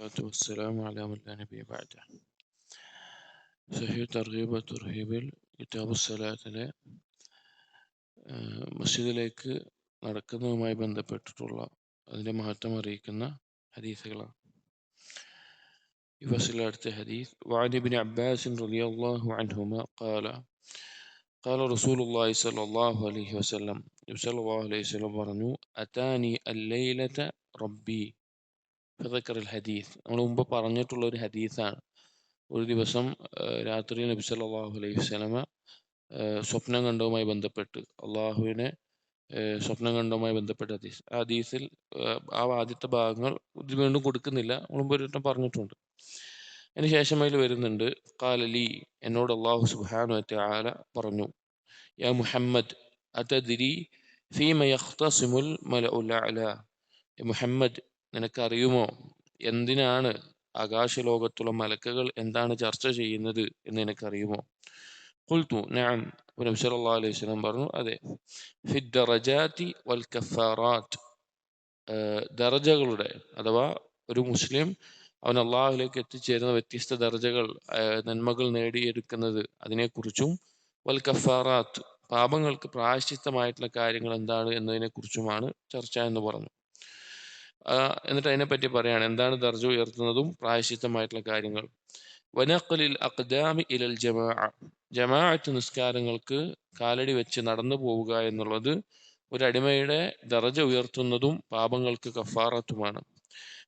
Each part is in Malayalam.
والصلاة والسلام على من لا نبي بعده സഹീ തർഗീബ് തുർഹീബിൽ കിതാബു സലാത്തിലെ മസ്ജിദിലേക്ക് നടക്കുന്നതുമായി ബന്ധപ്പെട്ടിട്ടുള്ള അതിൻ്റെ മഹത്വം അറിയിക്കുന്ന ഹദീസുകളാണ് ഈ ഫസിലെ അടുത്ത ഹദീസ് وعن ابن عباس رضي الله عنهما قال قال رسول الله صلى الله عليه وسلم صلى الله عليه وسلم പറഞ്ഞു أتاني الليلة ربي ഫതക്കർ ഹദീസ്. നമ്മൾ മുമ്പ് പറഞ്ഞിട്ടുള്ള ഒരു ഹദീസാണ്. ഒരു ദിവസം രാത്രി നബി സല്ലല്ലാഹു അലൈഹി വസല്ലമ സ്വപ്നം കണ്ടതുമായി ബന്ധപ്പെട്ട് അള്ളാഹുവിനെ സ്വപ്നം കണ്ടതുമായി ബന്ധപ്പെട്ട ഹദീസ്. ആ ഹദീസിൽ ആ ആദ്യത്തെ ഭാഗങ്ങൾ വീണ്ടും കൊടുക്കുന്നില്ല. മുമ്പ് ഒരു വട്ടം പറഞ്ഞിട്ടുണ്ട്. അതിന് ശേഷം അതിൽ വരുന്നുണ്ട് കാലലി എന്നോട് അള്ളാഹു സുബാനു ആല പറഞ്ഞു യാ മുഹമ്മദ് അതദിരി ഫീമ യഖ്തസിമുൽ മലഉൽ അല മുഹമ്മദ് നിനക്കറിയുമോ? എന്തിനാണ് ആകാശലോകത്തുള്ള മലക്കുകൾ എന്താണ് ചർച്ച ചെയ്യുന്നത് എന്ന് നിനക്കറിയുമോ? കുൽത്തു ഞാൻ നബി അലൈഹി വസല്ലം പറഞ്ഞു അതെ. ഫിദ്ദറജാത്തി വൽ കഫാറാത്ത്. ദർജകളുടെ അഥവാ ഒരു മുസ്ലിം അവൻ അള്ളാഹുലേക്ക് എത്തിച്ചേരുന്ന വ്യത്യസ്ത ദർജകൾ നന്മകൾ നേടിയെടുക്കുന്നത് അതിനെക്കുറിച്ചും വൽ കഫാറാത്ത് പാപങ്ങൾക്ക് പ്രായശ്ചിത്തമായിട്ടുള്ള കാര്യങ്ങൾ എന്താണ് എന്നതിനെക്കുറിച്ചുമാണ് ചർച്ച എന്ന് പറഞ്ഞു. എന്നിട്ട് അതിനെപ്പറ്റി പറയാണ് എന്താണ് ദർജ ഉയർത്തുന്നതും പ്രായശിത്തമായിട്ടുള്ള കാര്യങ്ങൾ? വനക്കലിൽ അഖ്ദാമി ഇലൽ ജമാ ജമാഅത്ത് നിസ്കാരങ്ങൾക്ക് കാലടി വെച്ച് നടന്നു പോവുക എന്നുള്ളത് ഒരു അടിമയുടെ ദർജ ഉയർത്തുന്നതും പാപങ്ങൾക്ക് കഫാറത്തുമാണ്.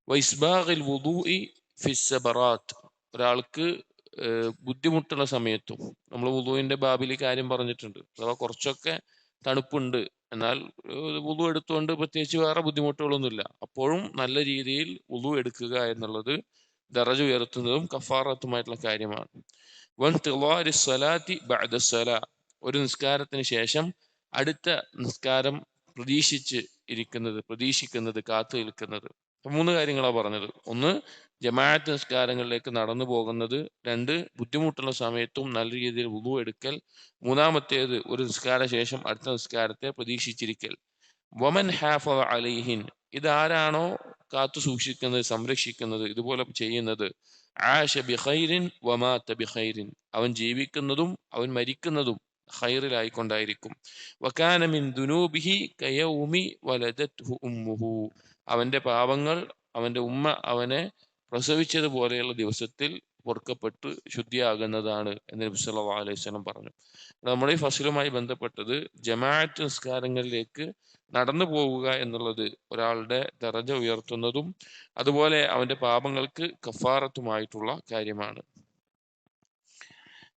വൈസ്ബാഖിൽ വുദൂഇ ഫിസ്സബറാത്ത് ഒരാൾക്ക് ബുദ്ധിമുട്ടുള്ള സമയത്തും നമ്മൾ വുദുവിന്റെ ബാബിൽ കാര്യം പറഞ്ഞിട്ടുണ്ട് അഥവാ കുറച്ചൊക്കെ തണുപ്പുണ്ട് എന്നാൽ ഉളു എടുത്തുകൊണ്ട് പ്രത്യേകിച്ച് വേറെ ബുദ്ധിമുട്ടുകളൊന്നുമില്ല. അപ്പോഴും നല്ല രീതിയിൽ ഉളു എടുക്കുക എന്നുള്ളത് ദറജ ഉയർത്തുന്നതും കഫാറത്തുമായിട്ടുള്ള കാര്യമാണ്. വൻ തിളാരി സ്വലാത്തി ബഅദസ്സല ഒരു നിസ്കാരത്തിന് ശേഷം അടുത്ത നിസ്കാരം പ്രതീക്ഷിച്ച് ഇരിക്കുന്നത് പ്രതീക്ഷിക്കുന്നത് കാത്തു നിൽക്കുന്നത്. മൂന്ന് കാര്യങ്ങളാണ് പറഞ്ഞത്. ഒന്ന് ജമാഅത്ത് നിസ്കാരങ്ങളിലേക്ക് നടന്നു പോകുന്നത് രണ്ട് ബുദ്ധിമുട്ടുള്ള സമയത്തും നല്ല രീതിയിൽ ഉളു എടുക്കൽ. മൂന്നാമത്തേത് ഒരു നിസ്കാര ശേഷം അടുത്ത നിസ്കാരത്തെ പ്രതീക്ഷിച്ചിരിക്കൽ. വമൻ ഹാഫ അലൈഹിൻ ഇതാരാണോ കാത്തു സൂക്ഷിക്കുന്നത് സംരക്ഷിക്കുന്നത് ഇതുപോലെ ചെയ്യുന്നത്? ആഷ ബിഖൈരിൻ വമാത്ത ബിഖൈരിൻ അവൻ ജീവിക്കുന്നതും അവൻ മരിക്കുന്നതും ഹൈറിലായിക്കൊണ്ടായിരിക്കും വക്കാനമിൻ ദുനൂബിഹി കയൗമി വലദത്ഹു ഉമ്മുഹു. അവന്റെ പാപങ്ങൾ അവന്റെ ഉമ്മ അവനെ പ്രസവിച്ചതുപോലെയുള്ള ദിവസത്തിൽ പൊറുക്കപ്പെട്ട് ശുദ്ധിയാകുന്നതാണ് എന്ന് നബി സല്ലല്ലാഹു അലൈഹി വസല്ലം പറഞ്ഞു നമ്മുടെ ഈ ഫസലുമായി ബന്ധപ്പെട്ടത് ജമാഅത്ത് നിസ്കാരങ്ങളിലേക്ക് നടന്നു പോവുക എന്നുള്ളത് ഒരാളുടെ ദറജ ഉയർത്തുന്നതും അതുപോലെ അവന്റെ പാപങ്ങൾക്ക് കഫാറത്തുമായിട്ടുള്ള കാര്യമാണ്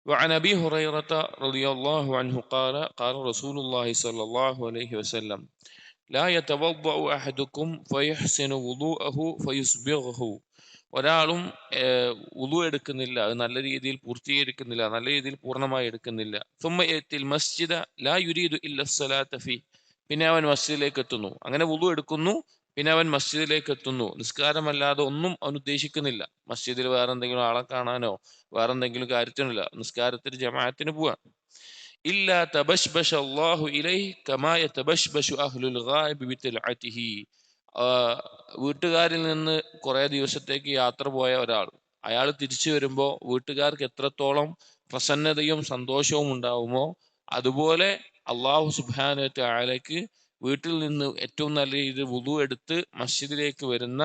وعن أبي هريرة رضي الله عنه قال قال رسول الله صلى الله عليه وسلم ലാ യതവദ്ദഉ അഹദുക്കും ഫയഹ്സിനു വുദൂഅഹു ഫയുസ്ബിഹു ഒരാളും ഉളു എടുക്കുന്നില്ല. അത് നല്ല രീതിയിൽ പൂർത്തീകരിക്കുന്നില്ല. നല്ല രീതിയിൽ പൂർണമായി എടുക്കുന്നില്ല. സുമ്മയത്തിൽ മസ്ജിദ ലാ യുരീദു ഇല്ലസ്സലാത്തഫി പിന്നെ അവൻ മസ്ജിദിലേക്ക് എത്തുന്നു. അങ്ങനെ ഉളു എടുക്കുന്നു. പിന്നെ അവൻ മസ്ജിദിലേക്ക് എത്തുന്നു. നിസ്കാരമല്ലാതെ ഒന്നും അവൻ ഉദ്ദേശിക്കുന്നില്ല. മസ്ജിദിൽ വേറെന്തെങ്കിലും ആളെ കാണാനോ വേറെന്തെങ്കിലും കാര്യത്തിനല്ല നിസ്കാരത്തിന് ജമാഅത്തിന് പോവാൻ ഇല്ല തബശ്ബഷ അല്ലാഹു ഇലൈഹി കമാ യതബശ്ബഷു അഹ്ലുൽ ഗായിബി ബിതൽഅതിഹി. വീട്ടുകാരിൽ നിന്ന് കുറെ ദിവസത്തേക്ക് യാത്ര പോയ ഒരാൾ. അയാൾ തിരിച്ചു വരുമ്പോൾ വീട്ടുകാർക്ക് എത്രത്തോളം പ്രസന്നതയും സന്തോഷവും ഉണ്ടാവുമോ അതുപോലെ അള്ളാഹു സുബാന ആലയ്ക്ക് വീട്ടിൽ നിന്ന് ഏറ്റവും നല്ല രീതിയിൽ വുതു എടുത്ത് മസ്ജിദിലേക്ക് വരുന്ന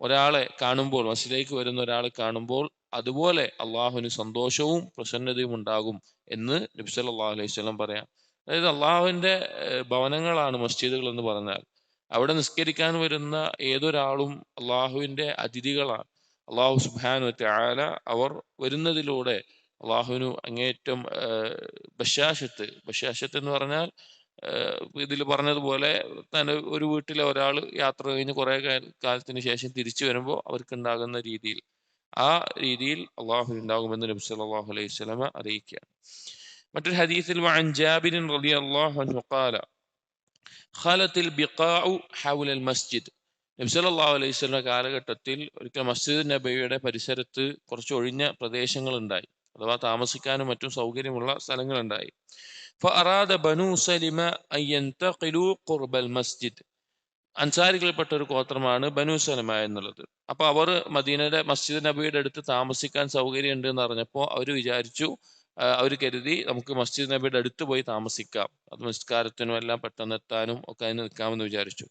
ഒരാളെ കാണുമ്പോൾ മസ്ജിദിലേക്ക് വരുന്ന ഒരാളെ കാണുമ്പോൾ അതുപോലെ അള്ളാഹുവിന് സന്തോഷവും പ്രസന്നതയും ഉണ്ടാകും. എന്ന് നബി സല്ലല്ലാഹു അലൈഹി വസല്ലം പറയാം. അതായത് അള്ളാഹുവിന്റെ ഭവനങ്ങളാണ് മസ്ജിദുകൾ എന്ന് പറഞ്ഞാൽ. അവിടെ നിസ്കരിക്കാൻ വരുന്ന ഏതൊരാളും അള്ളാഹുവിന്റെ അതിഥികളാണ്. അള്ളാഹു സുബാനു ആല അവർ വരുന്നതിലൂടെ അള്ളാഹുവിനു അങ്ങേറ്റം ബശാശത്ത് ബശാശത്ത് എന്ന് പറഞ്ഞാൽ ഇതിൽ പറഞ്ഞതുപോലെ തന്നെ ഒരു വീട്ടിലെ ഒരാൾ യാത്ര കഴിഞ്ഞ് കുറേ കാലത്തിന് ശേഷം തിരിച്ചു വരുമ്പോൾ അവർക്ക് ഉണ്ടാകുന്ന രീതിയിൽ. ആ രീതിയിൽ അള്ളാഹു ഉണ്ടാകുമെന്ന് നബി സല്ലാഹു അലൈഹി സ്വലമ അറിയിക്കുകയാണ്. മറ്റൊരു ഹദീസിൽ മസ്ജിദ്. നബി സല്ലല്ലാഹു അലൈഹി സ്വലമ കാലഘട്ടത്തിൽ ഒരിക്കൽ മസ്ജിദ് നബിയുടെ പരിസരത്ത് കുറച്ച് ഒഴിഞ്ഞ പ്രദേശങ്ങൾ ഉണ്ടായി അഥവാ താമസിക്കാനും മറ്റും സൗകര്യമുള്ള സ്ഥലങ്ങളുണ്ടായി. ഫഅറാദ ബനു സലിമ അൻ യന്തഖിലു ഖുർബൽ മസ്ജിദ്. അൻസാരികളിൽപ്പെട്ട ഒരു ഗോത്രമാണ് ബനു സലമ എന്നുള്ളത്. അപ്പോൾ അവർ മദീനയുടെ മസ്ജിദ് നബിയുടെ അടുത്ത് താമസിക്കാൻ സൗകര്യമുണ്ട് എന്ന് അറിഞ്ഞപ്പോൾ അവർ വിചാരിച്ചു അവർ കരുതി നമുക്ക് മസ്ജിദ് നബിയുടെ അടുത്ത് പോയി താമസിക്കാം. അത് നിസ്കാരത്തിനും എല്ലാം പെട്ടെന്ന് എത്താനും ഒക്കെ അതിന് നിൽക്കാമെന്ന് വിചാരിച്ചു.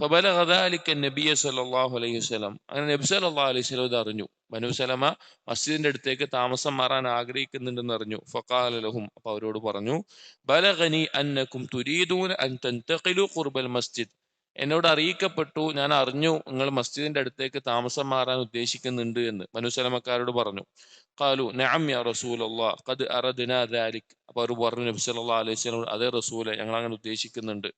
ഫബല ഹദാലിക്ക നബിയ സല്ലാഹു അലൈഹി വസ്ലം അങ്ങനെ നബി സല്ലാ അലൈഹി സ്വലം ഇത് അറിഞ്ഞു. ബനു സലമ മസ്ജിദിന്റെ അടുത്തേക്ക് താമസം മാറാൻ ആഗ്രഹിക്കുന്നുണ്ടെന്ന് അറിഞ്ഞു. ഫക്കാലഹും അപ്പൊ അവരോട് പറഞ്ഞു ബലഗനി അന്നക്കും തുരീദൂൻ അൻ തന്തഖിലു ഖുർബൽ മസ്ജിദ്. എന്നോട് അറിയിക്കപ്പെട്ടു. ഞാൻ അറിഞ്ഞു നിങ്ങൾ മസ്ജിദിന്റെ അടുത്തേക്ക് താമസം മാറാൻ ഉദ്ദേശിക്കുന്നുണ്ട് എന്ന്. മനുസലമക്കാരോട് പറഞ്ഞു. കാലു നഅം യാ റസൂലല്ലാഹ് ഖദ് അറദ്നാ അവർ പറഞ്ഞു നബി അലൈഹി വസല്ലം അതേ റസൂലെ ഞങ്ങൾ അങ്ങനെ ഉദ്ദേശിക്കുന്നുണ്ട്.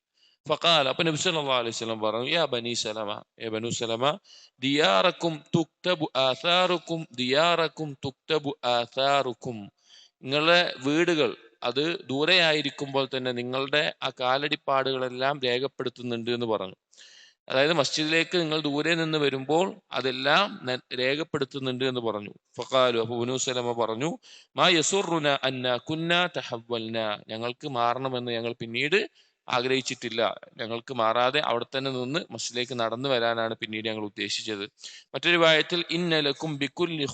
ഫഖാൽ അപ്പൊ നബി സല്ലല്ലാഹു അലൈഹി വസല്ലം പറഞ്ഞു യാ ബനി സലമ ഏ ബനു സലമ ദിയാറക്കും തുക്തബു ആസാറുക്കും ദിയാറക്കും തുക്തബു ആസാറുക്കും. നിങ്ങളുടെ വീടുകൾ അത് ദൂരെയായിരിക്കുമ്പോൾ തന്നെ നിങ്ങളുടെ ആ കാലടിപ്പാടുകളെല്ലാം രേഖപ്പെടുത്തുന്നുണ്ട് എന്ന് പറഞ്ഞു. അതായത് മസ്ജിദിലേക്ക് നിങ്ങൾ ദൂരെ നിന്ന് വരുമ്പോൾ അതെല്ലാം രേഖപ്പെടുത്തുന്നുണ്ട് എന്ന് പറഞ്ഞു. ഫഖാലു അപ്പൊ ഉനൂസലമ പറഞ്ഞു മാ യസുറുന അന്ന കുന്ന തഹവൽന ഞങ്ങൾക്ക് മാറണമെന്ന് ഞങ്ങൾ പിന്നീട് ആഗ്രഹിച്ചിട്ടില്ല. ഞങ്ങൾക്ക് മാറാതെ അവിടെ തന്നെ നിന്ന് മസ്ജിദിലേക്ക് നടന്നു വരാനാണ് പിന്നീട് ഞങ്ങൾ ഉദ്ദേശിച്ചത്. മറ്റൊരു വായത്തിൽ ഇന്നലക്കും ബിക്കുൽ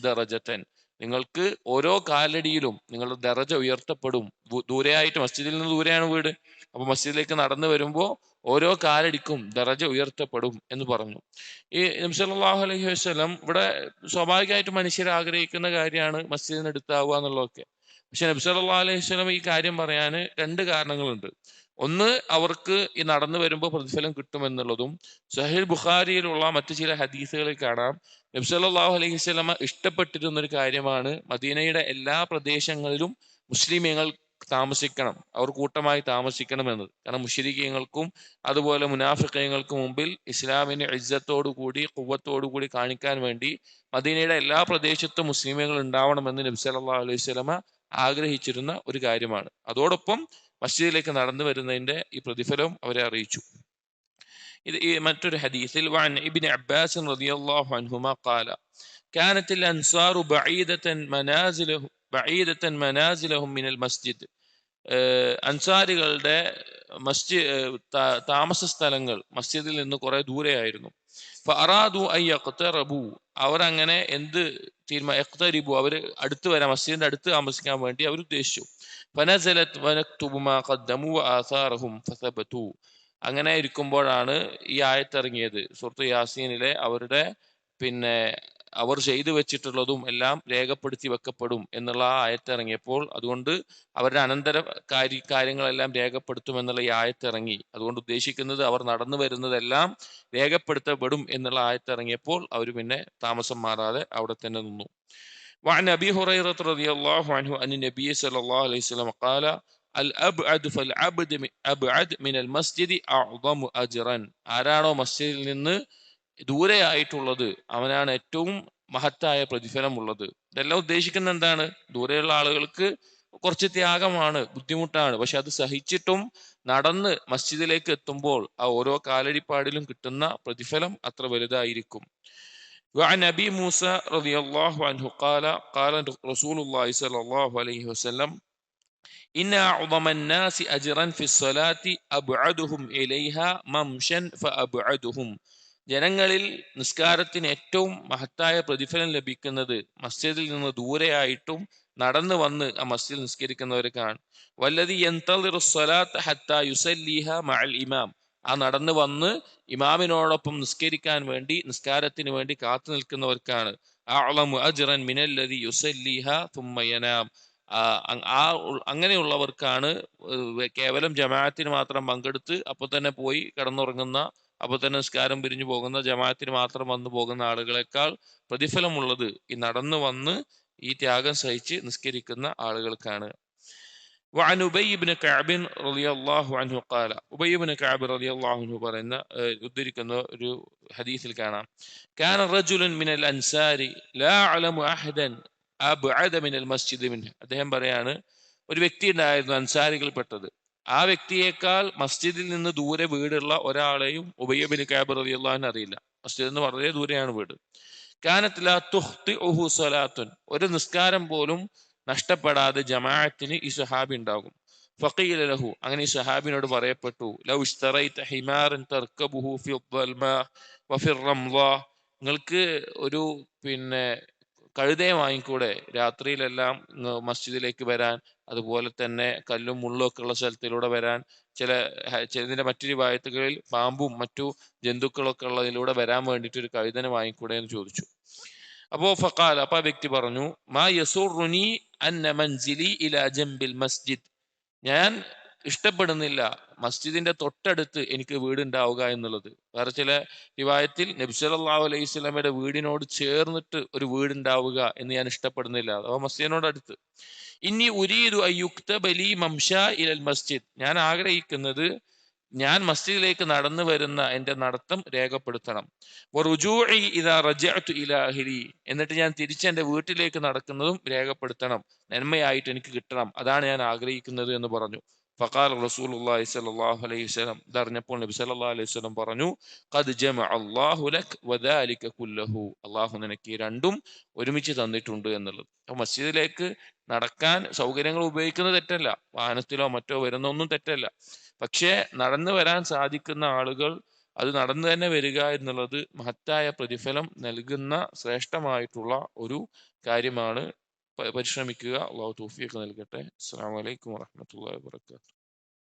ദറജത്തൻ നിങ്ങൾക്ക് ഓരോ കാലടിയിലും നിങ്ങളുടെ ദറജ ഉയർത്തപ്പെടും. ദൂരെയായിട്ട് മസ്ജിദിൽ നിന്ന് ദൂരെയാണ് വീട്. അപ്പൊ മസ്ജിദിലേക്ക് നടന്നു വരുമ്പോൾ ഓരോ കാലടിക്കും ദറജ ഉയർത്തപ്പെടും എന്ന് പറഞ്ഞു. ഈ നബി സല്ലല്ലാഹു അലൈഹി വസല്ലം ഇവിടെ സ്വാഭാവികമായിട്ട് മനുഷ്യർ ആഗ്രഹിക്കുന്ന കാര്യമാണ് മസ്ജിദിന് എടുത്താവുക എന്നുള്ളതൊക്കെ. പക്ഷെ നബി സല്ലല്ലാഹു അലൈഹി വസല്ലം ഈ കാര്യം പറയാൻ രണ്ട് കാരണങ്ങളുണ്ട്. ഒന്ന് അവർക്ക് ഈ നടന്നു വരുമ്പോൾ പ്രതിഫലം കിട്ടുമെന്നുള്ളതും സഹിൽ ബുഖാരിയിലുള്ള മറ്റു ചില ഹദീസുകളിൽ കാണാം. നബി സല്ലല്ലാഹു അലൈഹി വസല്ലമ ഇഷ്ടപ്പെട്ടിരുന്ന ഒരു കാര്യമാണ് മദീനയുടെ എല്ലാ പ്രദേശങ്ങളിലും മുസ്ലിമീങ്ങൾ താമസിക്കണം അവർ കൂട്ടമായി താമസിക്കണം എന്നത് കാരണം മുഷരിക്കങ്ങൾക്കും അതുപോലെ മുനാഫിക്കങ്ങൾക്കും മുമ്പിൽ ഇസ്ലാമിന് ഇജ്ജത്തോടു കൂടി കാണിക്കാൻ വേണ്ടി മദീനയുടെ എല്ലാ പ്രദേശത്തും മുസ്ലിമുകൾ ഉണ്ടാവണമെന്ന് നബി സല്ലല്ലാഹു അലൈഹി സ്വലമ ആഗ്രഹിച്ചിരുന്ന ഒരു കാര്യമാണ്. അതോടൊപ്പം മസ്ജിദിലേക്ക് നടന്നു വരുന്നതിന്റെ ഈ പ്രതിഫലം അവരെ അറിയിച്ചു ഇത് ഈ മറ്റൊരു ഹദീസിൽ وعن ابن عباس رضي الله عنهما قال كانت الأنصار بعيدة منازله بعيدة منازلهم من المسجد ഏഹ് അൻസാരികളുടെ മസ്ജി ഏഹ് താ- താമസ സ്ഥലങ്ങൾ മസ്ജിദിൽ നിന്ന് കുറെ ദൂരെയായിരുന്നു ഫഅറാദു അൻ യഖ്തറബു അവർ അങ്ങനെ എന്ത് തീരുമാനം യഖ്തരിബു അവർ അടുത്ത് വരാൻ മസ്ജിദിന്റെ അടുത്ത് താമസിക്കാൻ വേണ്ടി അവർ ഉദ്ദേശിച്ചു ഫനസലത് വനക്തുബു മാ ഖദ്ദമു വആഥാറഹും ഫസബതു അങ്ങനെ ഇരിക്കുമ്പോഴാണ് ഈ ആയത്തിറങ്ങിയത്. സുഹൃത്ത് യാസീനിലെ അവരുടെ പിന്നെ അവർ ചെയ്തു വെച്ചിട്ടുള്ളതും എല്ലാം രേഖപ്പെടുത്തി വെക്കപ്പെടും എന്നുള്ള ആ ആയത്തിറങ്ങിയപ്പോൾ അതുകൊണ്ട് അവരുടെ അനന്തര കാര്യ കാര്യങ്ങളെല്ലാം രേഖപ്പെടുത്തും എന്നുള്ള ഈ ആയത്തിറങ്ങി. അതുകൊണ്ട് ഉദ്ദേശിക്കുന്നത് അവർ നടന്നു വരുന്നതെല്ലാം രേഖപ്പെടുത്തപ്പെടും എന്നുള്ള ആയത്തിറങ്ങിയപ്പോൾ അവർ പിന്നെ താമസം മാറാതെ അവിടെ തന്നെ നിന്നു. وعن أبي هريرة رضي الله عنه أن النبي صلى الله عليه وسلم قال الأبعد فالعبد من أبعد من المسجد أعظم أجرا ആരാണോ മസ്ജിദിൽ നിന്ന് ദൂരെയായിട്ടുള്ളത് അവനാണ് ഏറ്റവും മഹത്തായ പ്രതിഫലമുള്ളത് ഇതെല്ലാം ഉദ്ദേശിക്കുന്ന എന്താണ് ദൂരെയുള്ള ആളുകൾക്ക് കുറച്ച് ത്യാഗമാണ് ബുദ്ധിമുട്ടാണ് പക്ഷെ അത് സഹിച്ചിട്ടും നടന്ന് മസ്ജിദിലേക്ക് എത്തുമ്പോൾ ആ ഓരോ കാലടിപ്പാടിലും കിട്ടുന്ന പ്രതിഫലം അത്ര വലുതായിരിക്കും وعن أبي موسى رضي الله عنه قال قال رسول الله صلى الله عليه وسلم إن أعظم الناس أجرا في الصلاة أبعدهم إليها ممشا فأبعدهم ജനങ്ങളിൽ നിസ്കാരത്തിന് ഏറ്റവും മഹത്തായ പ്രതിഫലം ലഭിക്കുന്നത് മസ്ജിദിൽ നിന്ന് ദൂരെയായിട്ടും നടന്നു വന്ന് ആ മസ്ജിദ് നിസ്കരിക്കുന്നവർക്കാണ് വല്ലതി യന്തളിറു സ്വലാത്ത് ഹത്ത യുസല്ലിഹ മഅൽ ഇമാം ആ നടന്നു വന്ന് ഇമാമിനോടൊപ്പം നിസ്കരിക്കാൻ വേണ്ടി നിസ്കാരത്തിന് വേണ്ടി കാത്തു നിൽക്കുന്നവർക്കാണ്. ആ അങ്ങനെയുള്ളവർക്കാണ് കേവലം ജമാഅത്തിന് മാത്രം പങ്കെടുത്ത് അപ്പൊ തന്നെ പോയി കിടന്നുറങ്ങുന്ന അപ്പൊ തന്നെ നിസ്കാരം പിരിഞ്ഞു പോകുന്ന ജമാഅത്തിന് മാത്രം വന്നു പോകുന്ന ആളുകളെക്കാൾ പ്രതിഫലമുള്ളത് ഈ നടന്നു വന്ന് ഈ ത്യാഗം സഹിച്ച് നിസ്കരിക്കുന്ന ആളുകൾക്കാണ്. وعن أبي بن كعب رضي الله عنه قال أبي بن كعب رضي الله عنه പറയുന്ന ഏഹ് ഉദ്ധരിക്കുന്ന ഒരു ഹദീസിൽ കാണാം كان رجل من الأنصار لا أعلم أحدا أبعد من المسجد منه അദ്ദേഹം പറയാണ് ഒരു വ്യക്തി ഉണ്ടായിരുന്നു അൻസാരികൾപ്പെട്ടത് ആ വ്യക്തിയേക്കാൾ മസ്ജിദിൽ നിന്ന് ദൂരെ വീടുള്ള ഒരാളെയും ഉബയ്യബിന് കാബ് റളിയല്ലാഹു അറിയില്ല മസ്ജിദിൽ നിന്ന് വളരെ ദൂരെയാണ് വീട് കാനത്തില തുഹ്തി ഉഹു സ്വലാത്തുൻ ഒരു നിസ്കാരം പോലും നഷ്ടപ്പെടാതെ ജമാഅത്തിന് ഈ സുഹാബി ഉണ്ടാകും. ഫക്കീല ലഹു അങ്ങനെ ഈ സഹാബിനോട് പറയപ്പെട്ടു. ലൗ നിങ്ങൾക്ക് ഒരു പിന്നെ കഴുതയെ വാങ്ങിക്കൂടെ? രാത്രിയിലെല്ലാം മസ്ജിദിലേക്ക് വരാൻ അതുപോലെ തന്നെ കല്ലും മുള്ളും ഒക്കെ ഉള്ള സ്ഥലത്തിലൂടെ വരാൻ ചില ചിലതിന്റെ മറ്റൊരു വായത്തുകളിൽ പാമ്പും മറ്റു ജന്തുക്കളൊക്കെ ഉള്ളതിലൂടെ വരാൻ വേണ്ടിയിട്ട് ഒരു കഴുതനെ വാങ്ങിക്കൂടെ എന്ന് ചോദിച്ചു. അപ്പോൾ ഫക്കാൽ അപ്പോൾ ആ വ്യക്തി പറഞ്ഞു മാ യസൂർ റുനി അന്ന മൻസിലി ഇലാ ജംബിൽ മസ്ജിദ്. ഞാൻ ഇഷ്ടപ്പെടുന്നില്ല. മസ്ജിദിന്റെ തൊട്ടടുത്ത് എനിക്ക് വീടുണ്ടാവുക എന്നുള്ളത്. വേറെ ചില വിവാഹത്തിൽ നബ്സലാഹു അലൈഹി സ്വലമയുടെ വീടിനോട് ചേർന്നിട്ട് ഒരു വീടുണ്ടാവുക എന്ന് ഞാൻ ഇഷ്ടപ്പെടുന്നില്ല. അഥവാ മസ്ജിദിനോട് അടുത്ത് ഇനി ഉരീദു അയ്യുക്തബലി മംഷ ഇലൽ മസ്ജിദ്. ഞാൻ ആഗ്രഹിക്കുന്നത് ഞാൻ മസ്ജിദിലേക്ക് നടന്നു വരുന്ന എന്റെ നടത്തം രേഖപ്പെടുത്തണം. എന്നിട്ട് ഞാൻ തിരിച്ച് എന്റെ വീട്ടിലേക്ക് നടക്കുന്നതും രേഖപ്പെടുത്തണം. നന്മയായിട്ട് എനിക്ക് കിട്ടണം. അതാണ് ഞാൻ ആഗ്രഹിക്കുന്നത് എന്ന് പറഞ്ഞു. ഫഖാൽ റസൂലുള്ളാഹി സ്വല്ലല്ലാഹു അലൈഹി വസല്ലം ഇതറിഞ്ഞപ്പോൾ നബി സല്ലല്ലാഹു അലൈഹി വസല്ലം പറഞ്ഞു ഖദ് ജമഅ അല്ലാഹു ലക് വദാലിക കുല്ലഹു അല്ലാഹു നിനക്ക് ഈ രണ്ടും ഒരുമിച്ച് തന്നിട്ടുണ്ട് എന്നുള്ളത്. അപ്പോൾ മസ്ജിദിലേക്ക് നടക്കാൻ സൗകര്യങ്ങൾ ഉപയോഗിക്കുന്നത് തെറ്റല്ല. വാഹനത്തിലോ മറ്റോ വരുന്ന ഒന്നും തെറ്റല്ല. പക്ഷേ നടന്നു വരാൻ സാധിക്കുന്ന ആളുകൾ അത് നടന്നു തന്നെ വരിക എന്നുള്ളത് മഹത്തായ പ്രതിഫലം നൽകുന്ന ശ്രേഷ്ഠമായിട്ടുള്ള ഒരു കാര്യമാണ്. പരിശ്രമിക്കുക. അള്ളാഹു തോഫിയൊക്കെ നൽകട്ടെ. അസ്സാം വലൈക്കും വാഹമത്തല്ലാ വാബർക്കാത്തു